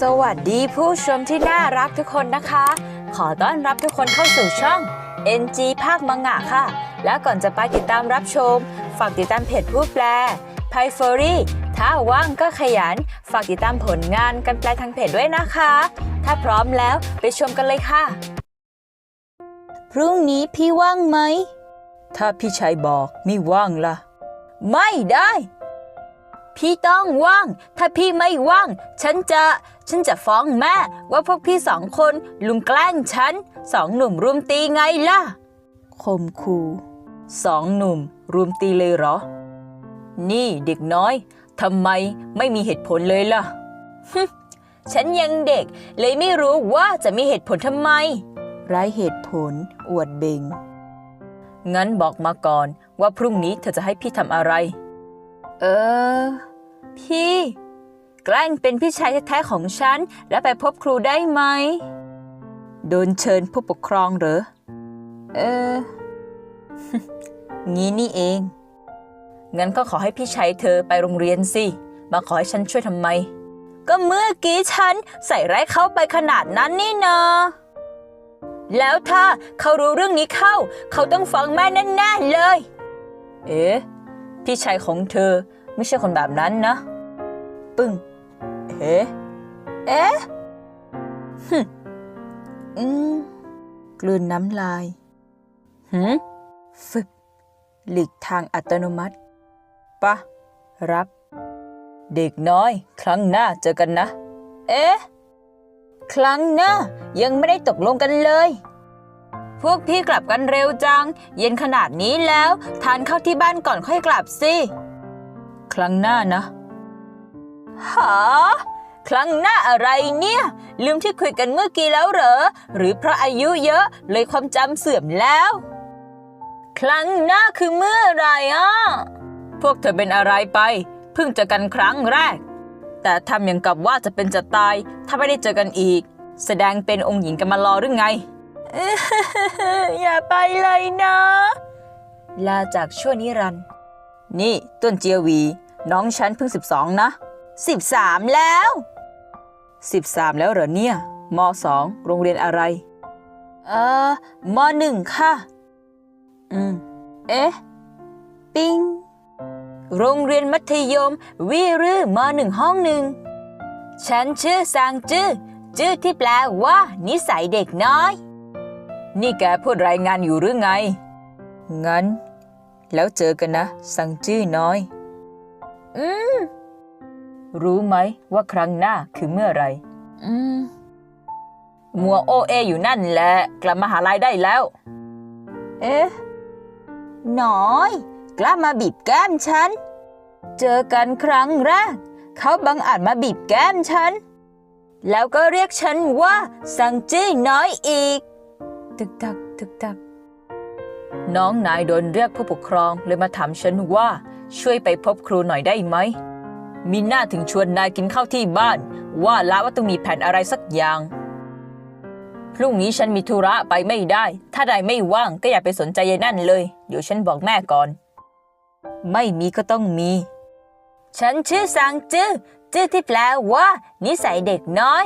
สวัสดีผู้ชมที่น่ารักทุกคนนะคะ ขอต้อนรับทุกคนเข้าสู่ช่อง NG ภาคมังงะค่ะ แล้วก่อนจะไปติดตามรับชม ฝากติดตามเพจผู้แปลไพฟอรี่ถ้าว่างก็ขยัน ฝากติดตามผลงานกันแปลทางเพจด้วยนะคะ ถ้าพร้อมแล้วไปชมกันเลยค่ะ พรุ่งนี้พี่ว่างไหม ถ้าพี่ชายบอกไม่ว่างล่ะ ไม่ได้ พี่ต้องว่าง ถ้าพี่ไม่ว่าง ฉันจะ ฉันจะฟ้องแม่ ว่าพวกพี่สองคนลุมแกล้งฉัน สองหนุ่มรุมตีไงล่ะคมคูสองหนุ่มรุมตีเลยเหรอ นี่เด็กน้อยทำไมไม่มีเหตุผลเลยล่ะ ฉันยังเด็กเลยไม่รู้ว่าจะมีเหตุผลทำไม ไร้เหตุผล อวดเบง งั้นบอกมาก่อนว่าพรุ่งนี้เธอจะให้พี่ทำอะไร เออ พี่ แกล้งเป็นพี่ชายแท้ๆของฉัน แล้วไปพบครูได้ไหม โดนเชิญผู้ปกครองเหรอ เออ งี้นี่เอง งั้นก็ขอให้พี่ชายเธอไปโรงเรียนสิ มาขอให้ฉันช่วยทำไม ก็เมื่อกี้ฉันใส่ร้ายเขาไปขนาดนั้นนี่นาะแล้วถ้าเขารู้เรื่องนี้เข้า เขาต้องฟ้องแม่แน่ๆเลย เอ๊ะ พี่ชายของเธอ ไม่ใช่คนแบบนั้นนะ ปึ้ง เอ๊ะ เอ๊ะฮึอืมกลืนน้ำลายหืมฟึบหลีกทางอัตโนมัติปะ รับ เด็กน้อย ครั้งหน้าเจอกันนะ เอ๊ะ ครั้งหน้า ยังไม่ได้ตกลงกันเลย พวกพี่กลับกันเร็วจัง เย็นขนาดนี้แล้ว ทานข้าวที่บ้านก่อนค่อยกลับสิ ครั้งหน้านะหาครั้งหน้าอะไรเนี่ย ลืมที่คุยกันเมื่อกี้แล้วเหรอ หรือเพราะอายุเยอะเลยความจำเสื่อมแล้ว ครั้งหน้าคือเมื่อไรอะ พวกเธอเป็นอะไรไป เพิ่งเจอกันครั้งแรก แต่ทำอย่างกับว่าจะเป็นจะตาย ถ้าไม่ได้เจอกันอีก แสดงเป็นองค์หญิงกันมารอหรือไง อย่าไปเลยนะ ลาจากชั่วนิรันดร์นี่ต้นเจียวี น้องฉันเพิ่ง 12 นะ 13 แล้ว 13 แล้วเหรอเนี่ยม 2 โรงเรียนอะไร เอ่อม 1 ค่ะ อืม เอ๊ะ ปิง โรงเรียนมัธยม วิรือมหนึ่งห้องหนึ่ง ฉันชื่อซางจื้อจื้อที่แปลว่า นิสัยเด็กน้อย นี่แกพูดรายงานอยู่หรือไง งั้น แล้วเจอกันนะ สังจื้อน้อย อืม รู้ไหมว่าครั้งหน้าคือเมื่อไหรอืม มัวโอเออยู่นั่นแหละ กลับมาหาลัยได้แล้ว เอ๊ะน้อย กล้ามาบีบแก้มฉัน เจอกันครั้งแรก เขาบังอาจมาบีบแก้มฉัน แล้วก็เรียกฉันว่าสังจี้น้อยอีก ตึกตัก ตึกตัก น้องนายโดนเรียกผู้ปกครองเลยมาถามฉันว่าช่วยไปพบครูหน่อยได้ไหม มีหน้าถึงชวนนายกินข้าวที่บ้าน ว่าละว่าต้องมีแผนอะไรสักอย่าง พรุ่งนี้ฉันมีธุระไปไม่ได้ ถ้านายไม่ว่างก็อย่าไปสนใจยายนั่นเลย เดี๋ยวฉันบอกแม่ก่อน ไม่มีก็ต้องมี ฉันชื่อซางจื้อจื้อที่แปลว่า นิสัยเด็กน้อย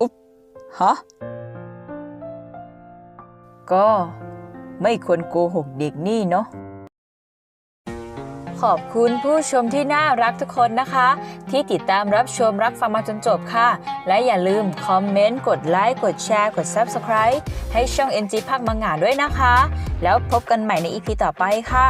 อุ๊บฮะก็ ไม่ควรโกหกเด็กนี่เนาะขอบคุณผู้ชมที่น่ารักทุกคนนะคะ ที่ติดตามรับชมรับฟังมาจนจบค่ะ และอย่าลืมคอมเมนต์ กดไลค์ กดแชร์ กด Subscribe ให้ช่อง NG ภาคมังงะด้วยนะคะ แล้วพบกันใหม่ในอีพีต่อไปค่ะ